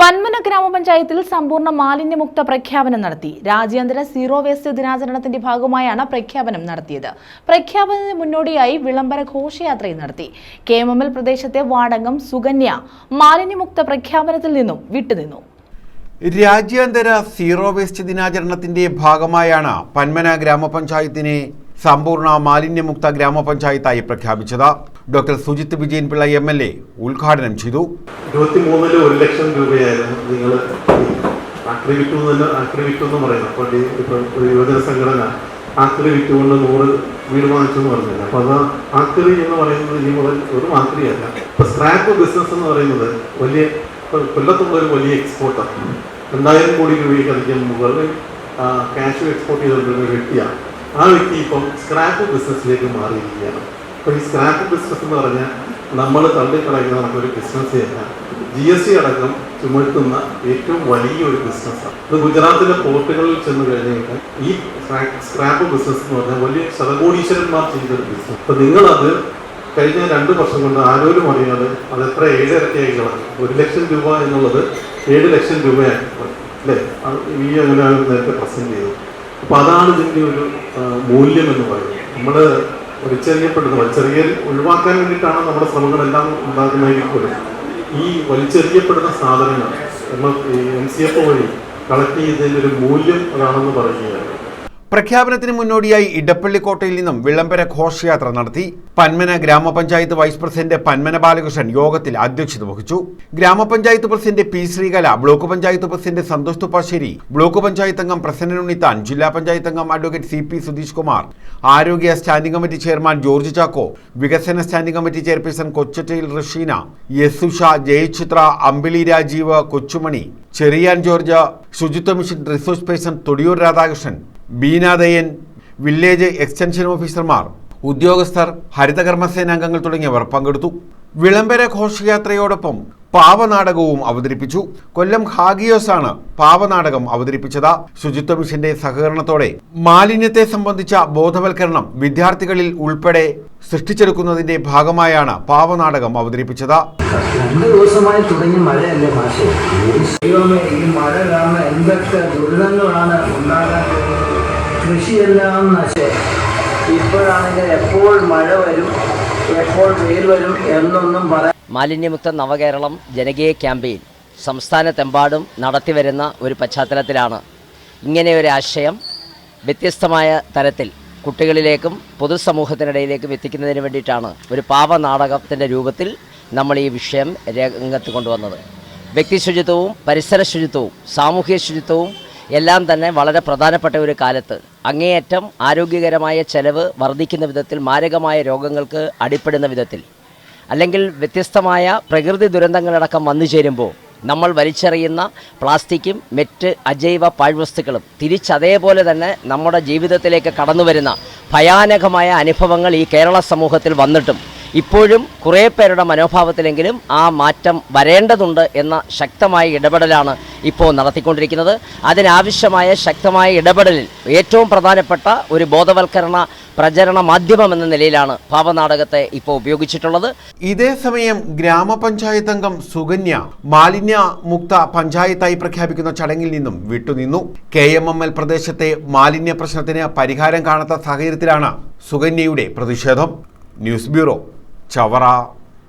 പന്മന ഗ്രാമപഞ്ചായത്തിൽ സമ്പൂർണ മാലിന്യമുക്ത പ്രഖ്യാപനം നടത്തി. രാജ്യാന്തര സീറോ വേസ്റ്റ് ദിനാചരണത്തിന്റെ ഭാഗമായാണ് പ്രഖ്യാപനം നടത്തിയത്. പ്രഖ്യാപനത്തിന് മുന്നോടിയായി വിളംബര ഘോഷയാത്രയും നടത്തി. കെ എം എം എൽ പ്രദേശത്തെ വാടകം സുകന്യ. മാലിന്യമുക്ത പ്രഖ്യാപനത്തിൽ നിന്നും വിട്ടുനിന്നു. രാജ്യാന്തര സീറോ വേസ്റ്റ് ദിനാചരണത്തിന്റെ ഭാഗമായാണ് പന്മന ഗ്രാമപഞ്ചായത്തിനെ സമ്പൂർണ മാലിന്യമുക്ത ഗ്രാമപഞ്ചായത്തായി പ്രഖ്യാപിച്ചത്. Doctor Sujith Vijayan Pillai M L A ഉദ്ഘാടനം ചെയ്തു. ഇരുപത്തിമൂന്നിൽ ഒരു ലക്ഷം രൂപയായിരുന്നു നിങ്ങൾ ആക്രി വിറ്റു എന്ന് ആക്രി വിറ്റു എന്ന് പറയുന്നത്. അപ്പോൾ ഒരു യുവജന സംഘടന ആക്രി വിറ്റുകൊണ്ട് നൂറ് വീട് വാങ്ങിച്ചു എന്ന് പറഞ്ഞില്ല? അപ്പോൾ അത് ആക്രി എന്ന് പറയുന്നത് ഇനി മുതൽ ഒരു ആക്രിയല്ല ഇപ്പോൾ സ്ക്രാപ്പ് ബിസിനസ് എന്ന് പറയുന്നത് വലിയ കൊല്ലത്തുള്ള ഒരു വലിയ എക്സ്പോർട്ടർ രണ്ടായിരം കോടി രൂപയ്ക്ക് അധികം മുകളിൽ ക്യാഷ് എക്സ്പോർട്ട് ചെയ്തുകൊണ്ടിരുന്ന വ്യക്തിയാണ്. ആ വ്യക്തി ഇപ്പം സ്ക്രാപ്പ് ബിസിനസ്സിലേക്ക് മാറിയിരിക്കുകയാണ്. അപ്പോൾ ഈ സ്ക്രാപ്പ് ബിസിനസ് എന്ന് പറഞ്ഞാൽ നമ്മൾ തള്ളിക്കളയുന്ന നമുക്കൊരു ബിസിനസ് അല്ല. ജി എസ് ടി അടക്കം ചുമത്തുന്ന ഏറ്റവും വലിയ ഒരു ബിസിനസ്സാണ് ഇത് ഗുജറാത്തിലെ പോർട്ടുകളിൽ ചെന്ന് കഴിഞ്ഞ് കഴിഞ്ഞാൽ ഈ സ്ക്രാപ്പ് ബിസിനസ് എന്ന് പറഞ്ഞാൽ വലിയ ശതകോടീശ്വരന്മാർ ചെയ്തൊരു ബിസിനസ് അപ്പോൾ നിങ്ങളത് കഴിഞ്ഞ രണ്ട് വർഷം കൊണ്ട് ആരോരും അറിയാതെ അത് എത്ര ഏഴരട്ടിയായി കളഞ്ഞു ഒരു ലക്ഷം രൂപ എന്നുള്ളത് ഏഴ് ലക്ഷം രൂപയാണ് അല്ലേ? ഈ അങ്ങനെ നേരത്തെ പ്രസന്റ് ചെയ്തു. അപ്പൊ അതാണ് ഇതിന്റെ ഒരു മൂല്യം എന്ന് പറയുന്നത്. നമ്മൾ വലിച്ചെറിയപ്പെടുന്നത് വലിച്ചെറിയൽ ഒഴിവാക്കാൻ വേണ്ടിയിട്ടാണ് നമ്മുടെ ശ്രമങ്ങളെല്ലാം ഉണ്ടാകുന്നതെങ്കിൽ ഈ വലിച്ചെറിയപ്പെടുന്ന സാധനങ്ങൾ നമ്മൾ എം സി എഫ് വഴി കളക്ട് ചെയ്തതിന്റെ ഒരു മൂല്യം അതാണെന്ന് പറയുകയാണ് പ്രഖ്യാപനത്തിന് മുന്നോടിയായി ഇടപ്പള്ളിക്കോട്ടയിൽ നിന്നും വിളംബര ഘോഷയാത്ര നടത്തി. പന്മന ഗ്രാമപഞ്ചായത്ത് വൈസ് പ്രസിഡന്റ് പന്മന ബാലകൃഷ്ണൻ യോഗത്തിൽ അധ്യക്ഷത വഹിച്ചു. ഗ്രാമപഞ്ചായത്ത് president P Sreekala block panchayat president Santhosh Thuppassery block panchayat അംഗം പ്രസന്നൻ ഉണ്ണിത്താൻ ജില്ലാ പഞ്ചായത്ത് അംഗം advocate C P Sudheesh Kumar ആരോഗ്യ standing committee chairman George Chacko വികസന standing committee chairperson കൊച്ചറ്റയിൽ Rasheena Yasusha Jayachithra Ambili Rajeev Kochumani Cherian George ശുചിത്വ mission resource person Thodiyoor Radhakrishnan Beenadayan village extension ഓഫീസർമാർ ഉദ്യോഗസ്ഥർ ഹരിതകർമ്മസേന അംഗങ്ങൾ തുടങ്ങിയവർ പങ്കെടുത്തു. വിളംബര ഘോഷയാത്രയോടൊപ്പം പാവനാടകവും അവതരിപ്പിച്ചു. കൊല്ലം ഹാഗിയോസ് ആണ് പാവനാടകം അവതരിപ്പിച്ചത്. ശുചിത്വ മിഷന്റെ സഹകരണത്തോടെ മാലിന്യത്തെ സംബന്ധിച്ച ബോധവൽക്കരണം വിദ്യാർത്ഥികളിൽ ഉൾപ്പെടെ സൃഷ്ടിച്ചെടുക്കുന്നതിന്റെ ഭാഗമായാണ് പാവനാടകം അവതരിപ്പിച്ചത്. ദിവസമായി മഴയല്ലേ ഭാഷ ഈ മഴ കാരണം എന്തൊക്കെ ദുരിതങ്ങളാണ് ഉണ്ടാകാൻ കൃഷിയെല്ലാം നശേ ഇപ്പോഴാണെങ്കിൽ എപ്പോൾ മഴ വരും എപ്പോൾ വെയിൽ വരും എന്നൊന്നും പറയാൻ മാലിന്യമുക്ത നവകേരളം ജനകീയ ക്യാമ്പയിൻ. സംസ്ഥാനത്തെമ്പാടും നടത്തിവരുന്ന ഒരു പശ്ചാത്തലത്തിലാണ്. ഇങ്ങനെ ഒരു ആശയം വ്യത്യസ്തമായ തരത്തിൽ കുട്ടികളിലേക്കും പൊതുസമൂഹത്തിനിടയിലേക്കും എത്തിക്കുന്നതിന് വേണ്ടിയിട്ടാണ് ഒരു പാവനാടകത്തിന്റെ രൂപത്തിൽ നമ്മൾ ഈ വിഷയം രംഗത്ത് കൊണ്ടുവന്നത്. വ്യക്തി ശുചിത്വവും പരിസര ശുചിത്വവും സാമൂഹ്യ ശുചിത്വവും എല്ലാം തന്നെ വളരെ പ്രധാനപ്പെട്ട ഒരു കാലത്ത്. അങ്ങേയറ്റം ആരോഗ്യകരമായ ചെലവ് വർദ്ധിക്കുന്ന വിധത്തിൽ മാരകമായ രോഗങ്ങൾക്ക് അടിപ്പെടുന്ന വിധത്തിൽ. അല്ലെങ്കിൽ വ്യത്യസ്തമായ പ്രകൃതി ദുരന്തങ്ങളടക്കം വന്നു ചേരുമ്പോൾ നമ്മൾ വലിച്ചെറിയുന്ന പ്ലാസ്റ്റിക്കും മറ്റ് അജൈവ പാഴ്വസ്തുക്കളും തിരിച്ചതേപോലെ തന്നെ നമ്മുടെ ജീവിതത്തിലേക്ക് കടന്നു വരുന്ന ഭയാനകമായ അനുഭവങ്ങൾ ഈ കേരള സമൂഹത്തിൽ വന്നിട്ടും ഇപ്പോഴും കുറേ പേരുടെ മനോഭാവത്തിലെങ്കിലും ആ മാറ്റം വരേണ്ടതുണ്ട് എന്ന ശക്തമായ ഇടപെടലാണ് ഇപ്പോൾ നടത്തിക്കൊണ്ടിരിക്കുന്നത്. അതിനാവശ്യമായ ശക്തമായ ഇടപെടലിൽ ഏറ്റവും പ്രധാനപ്പെട്ട ഒരു ബോധവൽക്കരണ പ്രചരണ മാധ്യമം എന്ന നിലയിലാണ് ഭാവനാടകത്തെ ഇപ്പോൾ ഉപയോഗിച്ചിട്ടുള്ളത്. ഇതേ സമയം ഗ്രാമപഞ്ചായത്ത് അംഗം സുകന്യ മാലിന്യ മുക്ത പഞ്ചായത്തായി പ്രഖ്യാപിക്കുന്ന ചടങ്ങിൽ നിന്നും വിട്ടുനിന്നു. കെ എം എം എൽ പ്രദേശത്തെ മാലിന്യ പ്രശ്നത്തിന് പരിഹാരം കാണാത്ത സാഹചര്യത്തിലാണ് സുകന്യയുടെ പ്രതിഷേധം. News bureau 查瓦。